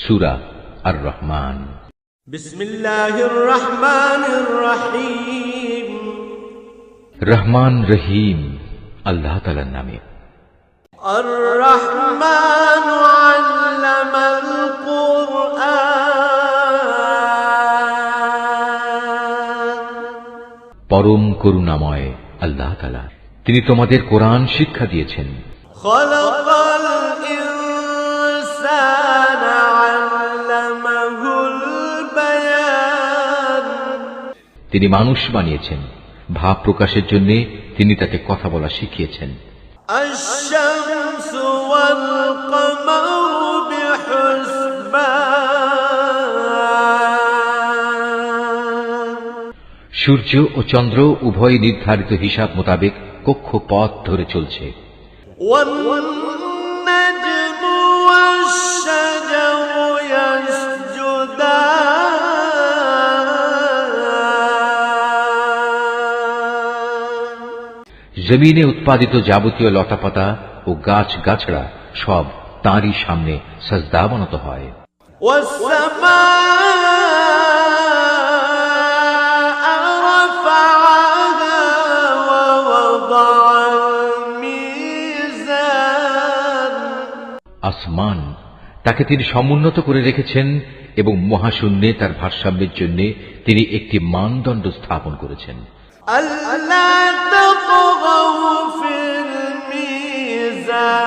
সুরা আর রহমান بسم الله الرحمن الرحيم রহমান রহিম আল্লাহ তালার নামে الرحمن علم القرآن পরম করুণাময় আল্লাহ তালা তিনি তোমাদের কোরআন শিক্ষা দিয়েছেন خلق তিনি মানুষ বানিয়েছেন ভাব প্রকাশের জন্য তিনি তাকে কথা বলা শিখিয়েছেন الشمس والقمر بحسبان সূর্য ও চন্দ্র উভয় নির্ধারিত হিসাব মোতাবেক কক্ষ পথ ধরে চলছে والنجم والشجر يسجدان জমিনে উৎপাদিত যাবতীয় লতাপাতা ও গাছ গাছড়া সব তাঁরই সামনে সজদাবনত হয়। আসমান তাকে তিনি সমুন্নত করে রেখেছেন এবং মহাশূন্যে তার ভারসাম্যের জন্য তিনি একটি মানদণ্ড স্থাপন করেছেন। ألا تطغوا في الميزان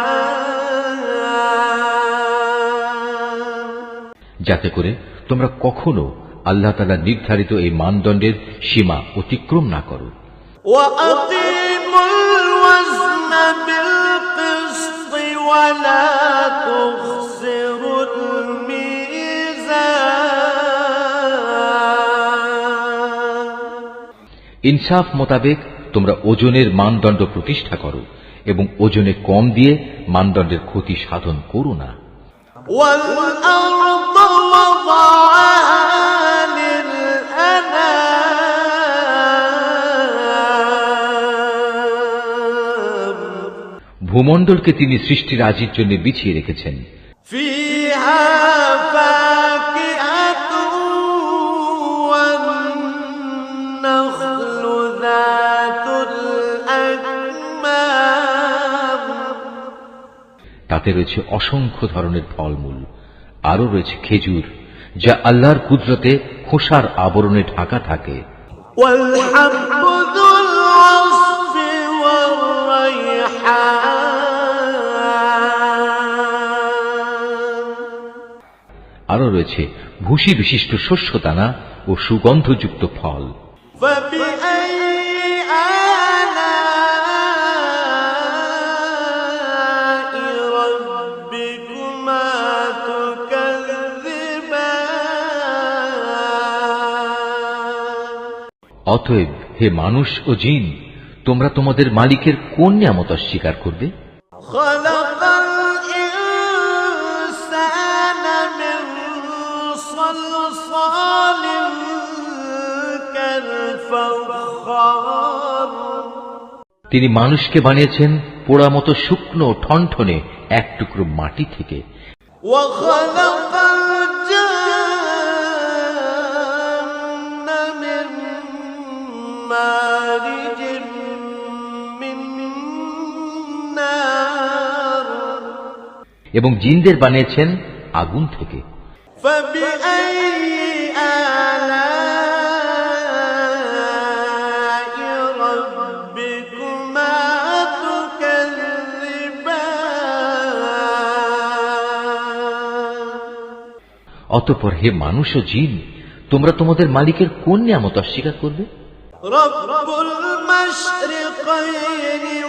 যাতে করে তোমরা কখনো আল্লাহ তালা নির্ধারিত এই মানদণ্ডের সীমা অতিক্রম না করো وأقيموا الوزن بالقسط ولا تخسروا ইনসাফ মোতাবেক তোমরা ওজনের মানদণ্ড প্রতিষ্ঠা করো এবং ওজনে কম দিয়ে মানদণ্ডের ক্ষতি সাধন করো না। ভূমণ্ডলকে তিনি সৃষ্টির আজির জন্য বিছিয়ে রেখেছেন। ফিহা তাতে রয়েছে অসংখ্য ধরনের ফলমূল। আরও রয়েছে খেজুর, যা আল্লাহর কুদরতে খোসার আবরণে ঢাকা থাকে। আরও রয়েছে ভুষি বিশিষ্ট শস্য দানা ও সুগন্ধযুক্ত ফল। অতএব হে মানুষ ও জিন তোমরা তোমাদের মালিকের কোন নিয়ামত অস্বীকার করবে خلق الإنسان من صلصال كالفخار তিনি মানুষকে বানিয়েছেন পোড়া মতো শুকনো ঠনঠনে এক টুকরো মাটি থেকে وخلق এবং জিনদের বানিয়েছেন আগুন থেকে فبأي آلاء ربكما تكذبان অতপর হে মানুষ ও জিন তোমরা তোমাদের মালিকের কোন নিয়ামত অস্বীকার করবে رب المشرقين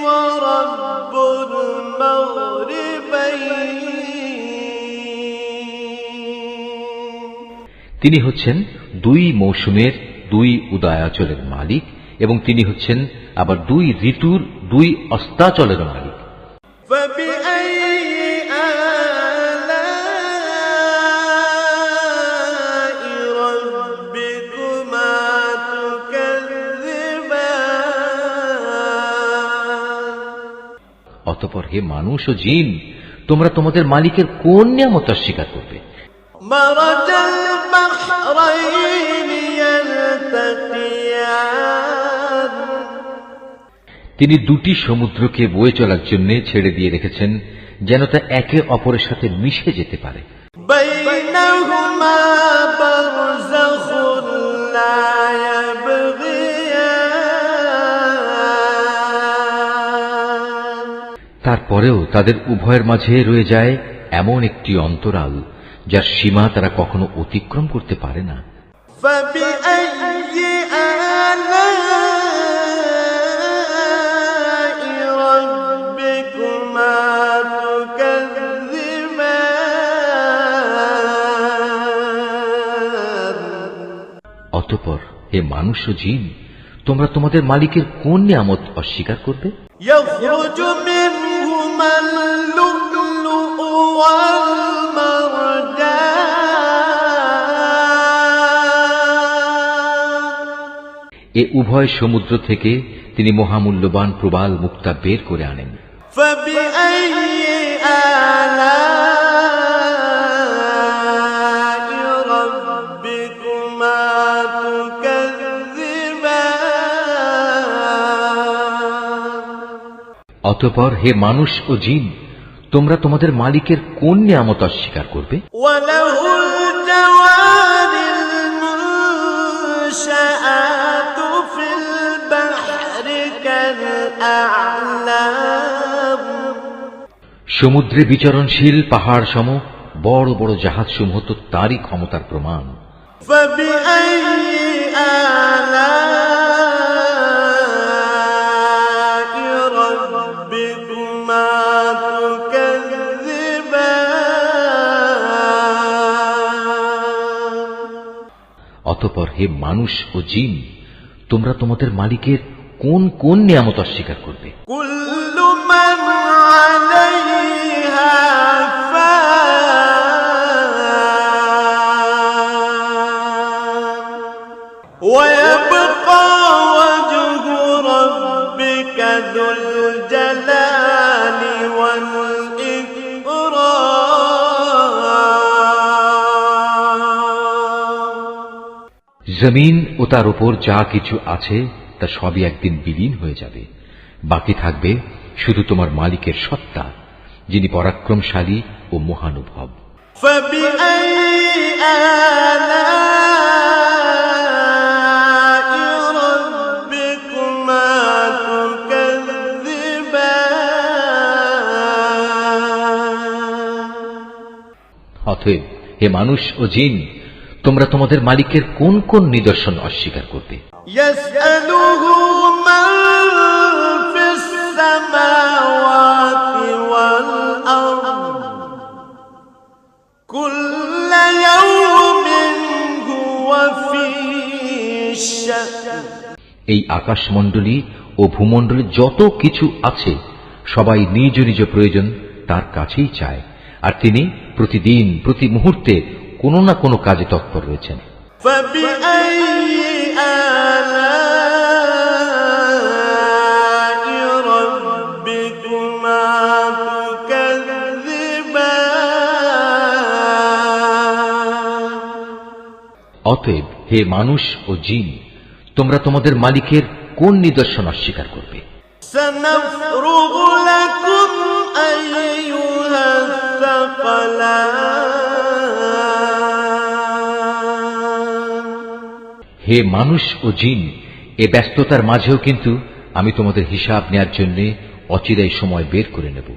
ورب المغربين তিনি হচ্ছেন দুই মৌসুমের দুই উদয়াচলের মালিক এবং তিনি হচ্ছেন আবার দুই ঋতুর দুই অস্তাচলের মালিক। অতপর হে মানুষ ও জিন তোমরা তোমাদের মালিকের কোন নিয়ামত অস্বীকার করবে? তিনি দুটি সমুদ্রকে বয়ে চলার জন্য ছেড়ে দিয়ে রেখেছেন, যেন তা একে অপরের সাথে মিশে যেতে পারে। তারপরেও তাদের উভয়ের মাঝে রয়ে যায় এমন একটি অন্তরাল যার সীমা তারা কখনো অতিক্রম করতে পারে না। অতপর হে মানুষ ও জিন তোমরা তোমাদের মালিকের কোন নিয়ামত অস্বীকার করবে? এ উভয় সমুদ্র থেকে তিনি মহামূল্যবান প্রবাল মুক্তা বের করে আনেন। অতপর হে মানুষ ও জিন তোমরা তোমাদের মালিকের কোন নিয়ামত অস্বীকার করবে وله الجوار المنشآت في البحر كالأعلام সমুদ্রে বিচরণশীল পাহাড় সম বড় বড় জাহাজ সমূহ তো তারই ক্ষমতার প্রমাণ فبأي آلاء অতপর হে মানুষ ও জিন তোমরা তোমাদের মালিকের কোন কোন নিয়ামত অস্বীকার করবে كل من عليها فان ويبقى وجه ربك ذو জমিন ও তার উপর যা কিছু আছে তা সবই একদিন বিলীন হয়ে যাবে। বাকি থাকবে শুধু তোমার মালিকের সত্তা যিনি পরাক্রমশালী ও মহানুভব। অতএব হে মানুষ ও জিন তোমরা তোমাদের মালিকের কোন কোন নিদর্শন অস্বীকার করবে? এই আকাশমণ্ডলী ও ভূমণ্ডলে যত কিছু আছে সবাই নিজ নিজ প্রয়োজন তার কাছেই চায়। আর তিনি প্রতিদিন প্রতি মুহূর্তে কোনো না কোনো কাজে তৎপর রয়েছেন। অতএব হে মানুষ ও জিন তোমরা তোমাদের মালিকের কোন নিদর্শন অস্বীকার করবে? সনফরুগুলাত হে মানুষ ও জিন, এ ব্যস্ততার মাঝেও কিন্তু আমি তোমাদের হিসাব নেয়ার জন্য অচিরাই সময় বের করে নেব।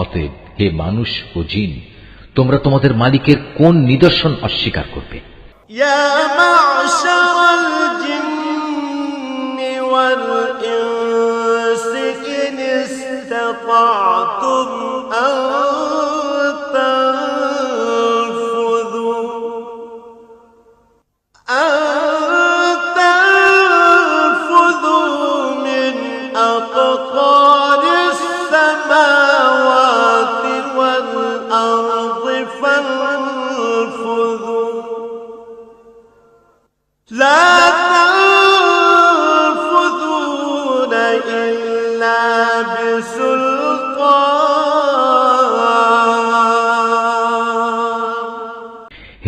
অতএব হে মানুষ ও জিন, তোমরা তোমাদের মালিকের কোন নিদর্শন অস্বীকার করবে? ইয়া استطعتم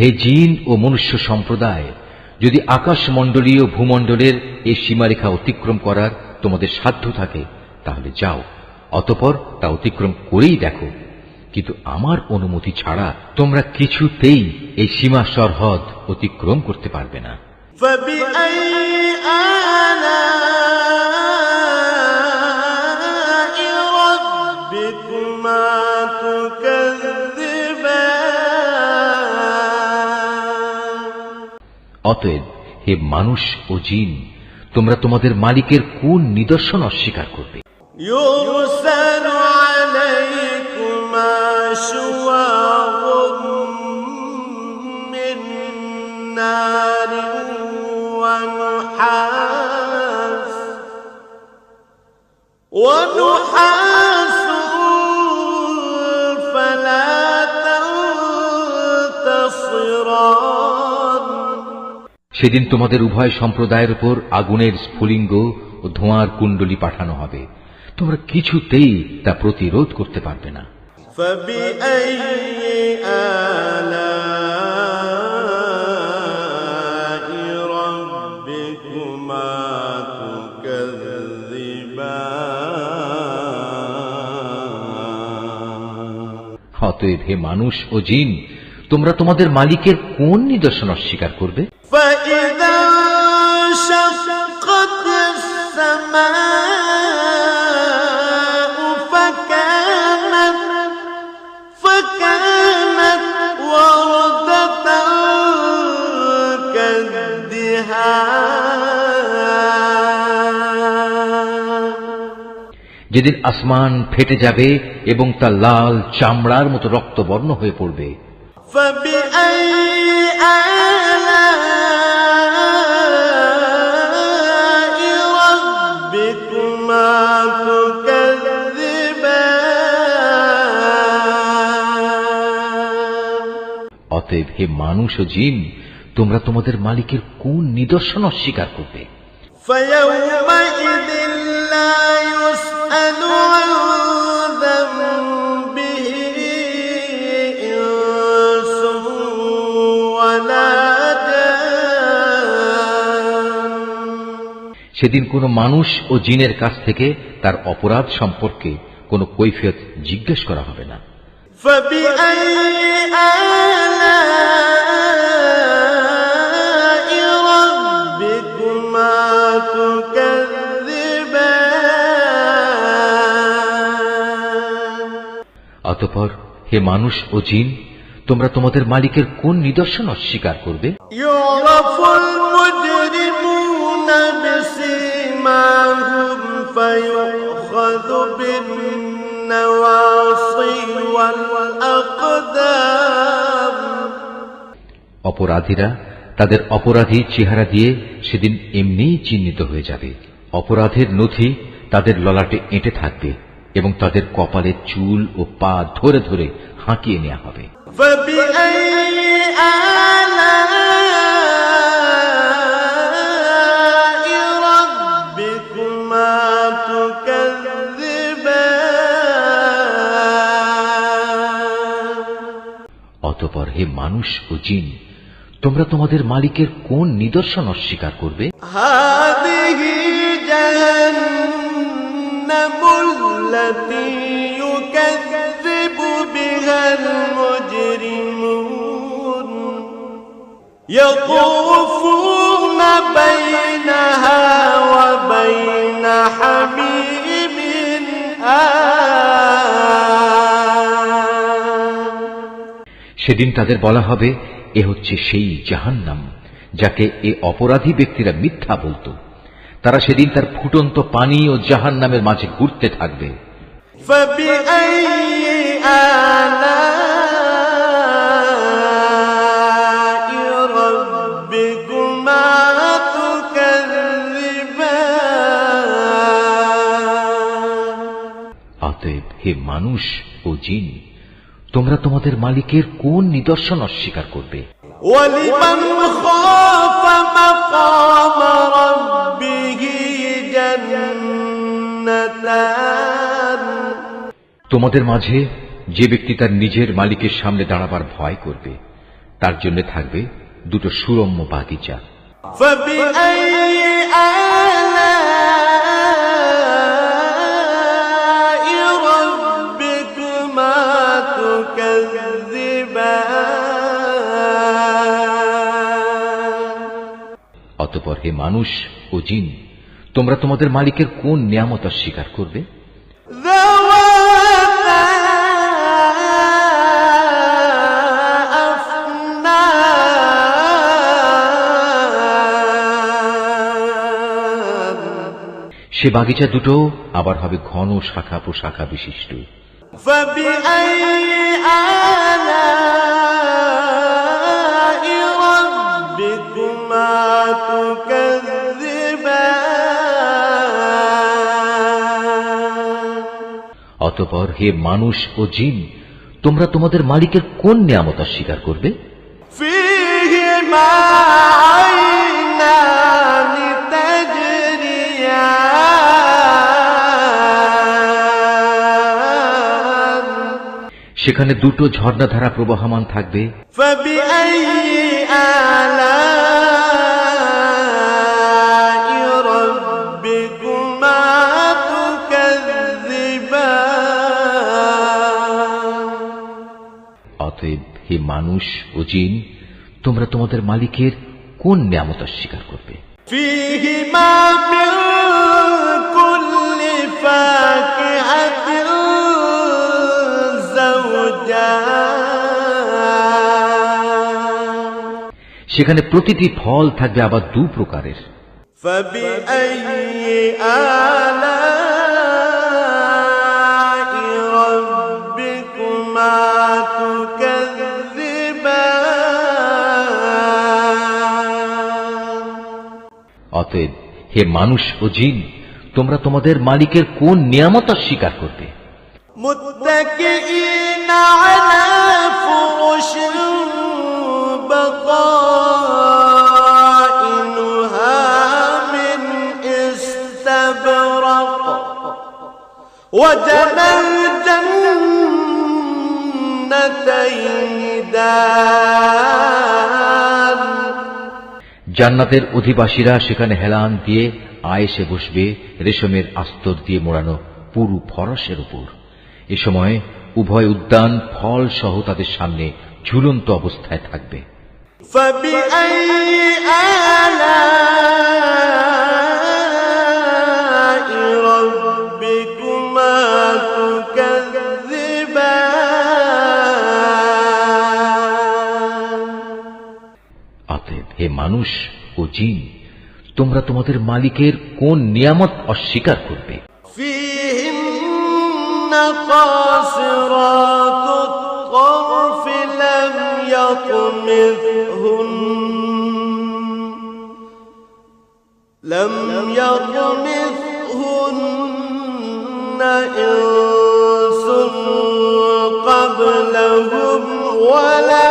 হে জিন ও মনুষ্য সম্প্রদায়, যদি আকাশমণ্ডলীয় ভূমণ্ডলের এই সীমারেখা অতিক্রম করার তোমাদের সাধ্য থাকে, তাহলে যাও, অতপর তা অতিক্রম করেই দেখো। কিন্তু আমার অনুমতি ছাড়া তোমরা কিছুতেই এই সীমা সরহদ অতিক্রম করতে পারবে না। অতএব হে মানুষ ও জিন তোমরা তোমাদের মালিকের কোন নিদর্শন অস্বীকার করবে يرسل عليكما شواظ من نار ونحاس ونحاس সেদিন তোমাদের উভয় সম্প্রদায়ের উপর আগুনের স্ফুলিঙ্গ ও ধোঁয়ার কুণ্ডলি পাঠানো হবে। তোমরা কিছুতেই তা প্রতিরোধ করতে পারবে না। অতএব হে মানুষ ও জিন তোমরা তোমাদের মালিকের কোন নিদর্শন অস্বীকার করবে? যেদিন আসমান ফেটে যাবে এবং তা লাল চামড়ার মতো রক্তবর্ণ হয়ে পড়বে فبأي آلاء ربكما تكذبان অতএব হে মানুষ ও জিন তোমরা তোমাদের মালিকের কোন নিদর্শন অস্বীকার করবে فيومئذ لا يسأل عن ذنبه إنس ولا جان সেদিন কোনো মানুষ ও জিনের কাছ থেকে তার অপরাধ সম্পর্কে কোনো কৈফিয়ত জিজ্ঞেস করা হবে না فبأي آلاء অতপর হে মানুষ ও জিন তোমরা তোমাদের মালিকের কোন নিদর্শন অস্বীকার করবে? অপরাধীরা তাদের অপরাধী চেহারা দিয়ে সেদিন এমনিই চিহ্নিত হয়ে যাবে। অপরাধের নথি তাদের ললাটে এঁটে থাকবে। এবং তাদের কপালে চুল ও পা ধরে ধরে হাঁকিয়ে নেওয়া হবে। অতপর হে মানুষ ও জিন, তোমরা তোমাদের মালিকের কোন নিদর্শন অস্বীকার করবে? হাদিহি التي يكذب بها المجرمون يطوفون بينها وبين حميم آن সেদিন তাদের বলা হবে এ হচ্ছে সেই জাহান্নাম যাকে এ অপরাধী ব্যক্তিরা মিথ্যা বলতো তারা সেদিন তার ফুটন্ত পানি ও জাহান্নামের মাঝে ঘুরতে থাকবে فبأي آلاء ربكما تكذبان অতএব হে মানুষ ও জিন তোমরা তোমাদের মালিকের কোন নিদর্শন অস্বীকার করবে ولمن خاف مقام ربه جنتان তোমাদের মাঝে যে ব্যক্তি তার নিজের মালিকের সামনে দাঁড়াবার ভয় করবে, তার জন্য থাকবে দুটো সুরম্য বাগিচা। অতপর হে মানুষ ও জিন, তোমরা তোমাদের মালিকের কোন নিয়ামত অস্বীকার করবে? সে বাগিচা দুটো আবার হবে ঘন শাখা পোশাখা বিশিষ্ট। অতপর হে মানুষ ও জিন তোমরা তোমাদের মালিকের কোন নিয়ামতা স্বীকার করবে? ফিহিমা সেখানে দুটো ঝর্ণাধারা প্রবাহমান থাকবে। অতএব হে মানুষ ও জিন তোমরা তোমাদের মালিকের কোন নিয়ামত অস্বীকার করবে? সেখানে প্রতিটি ফল থাকবে আবার দু প্রকারের। অতএব হে মানুষ ও জিন তোমরা তোমাদের মালিকের কোন নিয়ামত স্বীকার করবে? মুত্তাকিইনা আলা ফুরুশিন বাকা وجنى الجنتين دان জান্নাতের অধিবাসীরা সেখানে হেলান দিয়ে আয়েসে বসবে রেশমের আস্তর দিয়ে মোড়ানো পুরু ফরসের উপর এ সময় উভয় উদ্যান ফল সহ তাদের সামনে ঝুলন্ত অবস্থায় থাকবে فبأي آلاء হে মানুষ ও জিন তোমরা তোমাদের মালিকের কোন নিয়ামত অস্বীকার করবে فيهن قاصرات الطرف لم يطمثهن لم يطمثهن إنس قبلهم ولا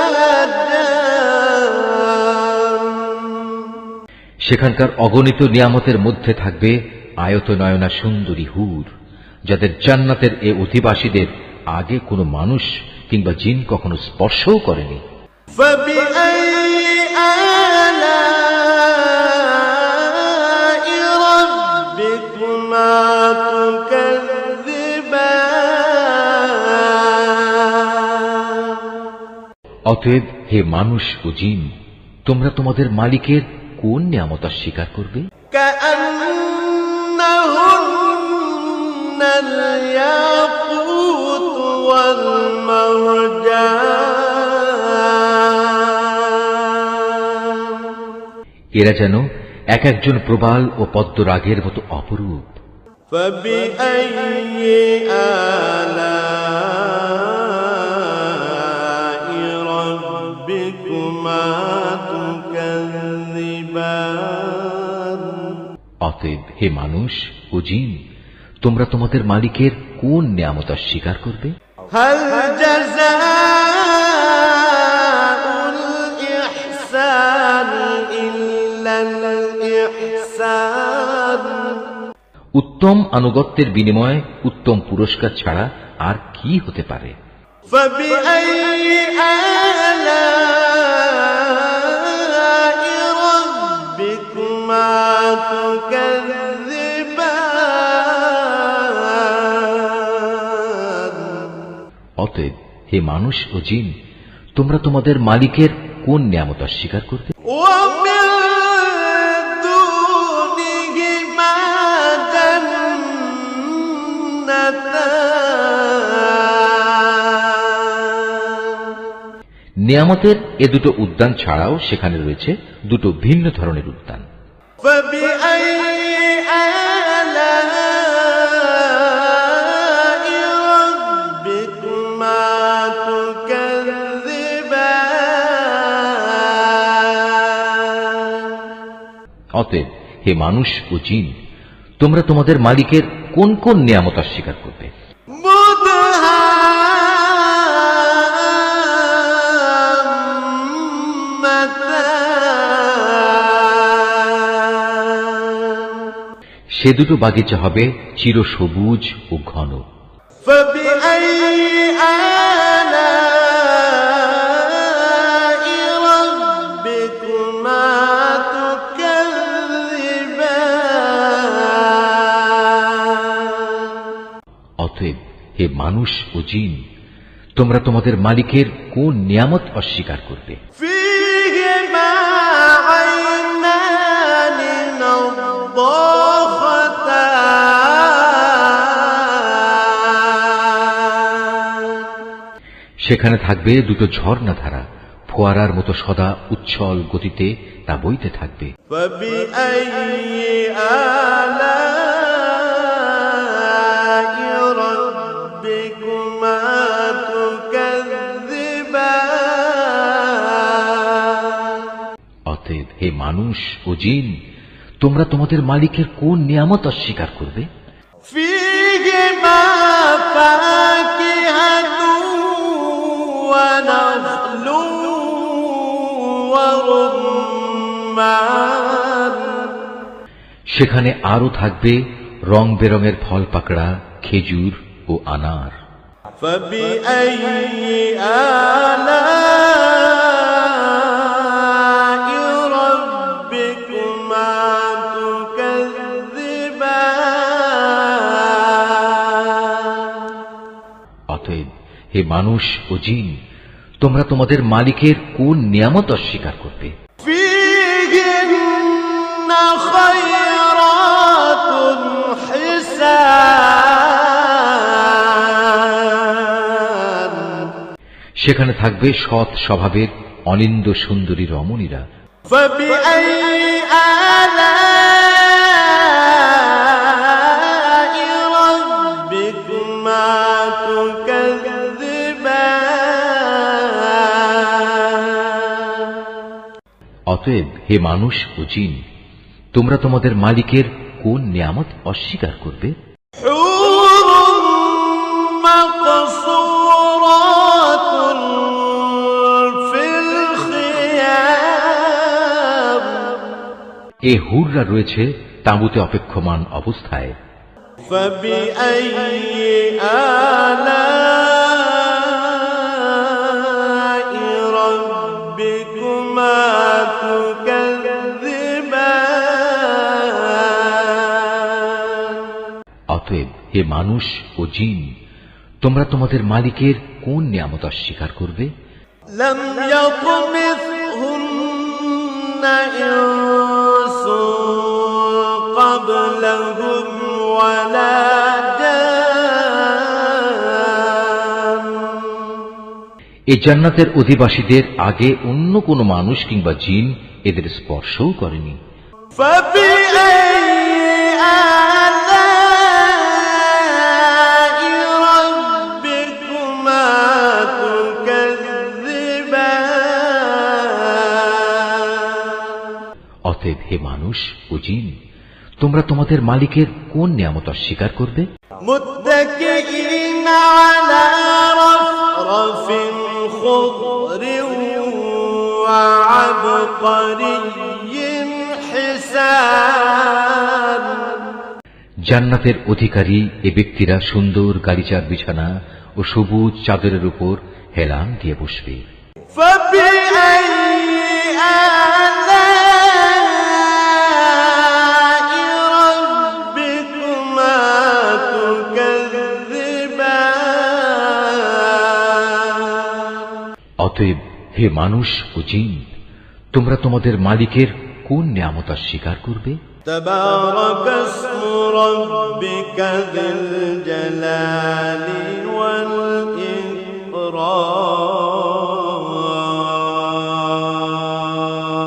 সেখানকার অগণিত নিয়ামতের মধ্যে থাকবে আয়তনয়না সুন্দরী হুর, যাদের জান্নাতের এ অধিবাসীদের আগে কোনো মানুষ কিংবা জিন কখনো স্পর্শও করেনি। অতএব হে মানুষ ও জিন, তোমরা তোমাদের মালিকের কোন নিয়ামত স্বীকার করবে كأنهن الياقوت والمرجان এরা যেন এক একজন প্রবাল ও পদ্মরাগের মতো অপরূপ فبأي آلاء অতএব হে মানুষ ও জিন তোমরা তোমাদের মালিকের কোন নিয়ামত স্বীকার করবে هل جزاء الإحسان الإحسان إلا الإحسان উত্তম আনুগত্যের বিনিময়ে উত্তম পুরস্কার ছাড়া আর কি হতে পারে فبأي آلاء হে মানুষ ও জিন তোমরা তোমাদের মালিকের কোন নিয়ামত অস্বীকার করবে নিয়ামতের এ দুটো উদ্যান ছাড়াও সেখানে রয়েছে দুটো ভিন্ন ধরনের উদ্যান। ববি অতএব হে মানুষ ও জিন তোমরা তোমাদের মালিকের কোন কোন নিয়ামত অস্বীকার করবে مدهامتان সে দুটো বাগিচা হবে চির সবুজ ও ঘন فبأي آلاء মানুষ ও জিন তোমরা তোমাদের মালিকের কোন নিয়ামত অস্বীকার করবে? সেখানে থাকবে দুটো ঝর্ণা ধারা ফোয়ারার মতো সদা উচ্ছল গতিতে তা বইতে থাকবে। হে মানুষ ও জিন তোমরা তোমাদের মালিকের কোন নিয়ামত অস্বীকার করবে فيهما فاكهة ونخل ورمان সেখানে আরো থাকবে রং বেরঙের ফল পাকড়া খেজুর ও আনার فبأي آلاء মানুষ ও জিন তোমরা তোমাদের মালিকের কোন নিয়ামত অস্বীকার করবে فيهن خيرات حسان সেখানে থাকবে সৎ স্বভাবের অনিন্দ সুন্দরী রমণীরা فبأي آلاء অতএব হে মানুষ ও জিন তোমরা তোমাদের মালিকের কোন নিয়ামত অস্বীকার করবে حور مقصورات في الخيام এ হুররা রয়েছে তাঁবুতে অপেক্ষমান অবস্থায় فبأي آلاء মানুষ ও জিন তোমরা তোমাদের মালিকের কোন নিয়ামত অস্বীকার করবে لم يطمثهن إنس قبلهم ولا جان এই জান্নাতের অধিবাসীদের আগে অন্য কোনো মানুষ কিংবা জিন এদের স্পর্শও করেনি فبأي অতএব হে মানুষ ও জিন তোমরা তোমাদের মালিকের কোন নিয়ামত অস্বীকার করবে متكئين على رفرف خضر وعبقري حسان জান্নাতের অধিকারী এ ব্যক্তিরা সুন্দর গালিচার বিছানা ও সবুজ চাদরের উপর হেলান দিয়ে বসবে فبأي آلاء হে মানুষ ও জিন তোমরা তোমাদের মালিকের কোন নিয়ামত স্বীকার করবে تبارك اسم ربك ذي الجلال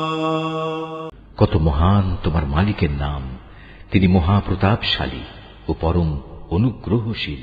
والإكرام কত মহান তোমার মালিকের নাম তিনি মহাপ্রতাপশালী ও পরম অনুগ্রহশীল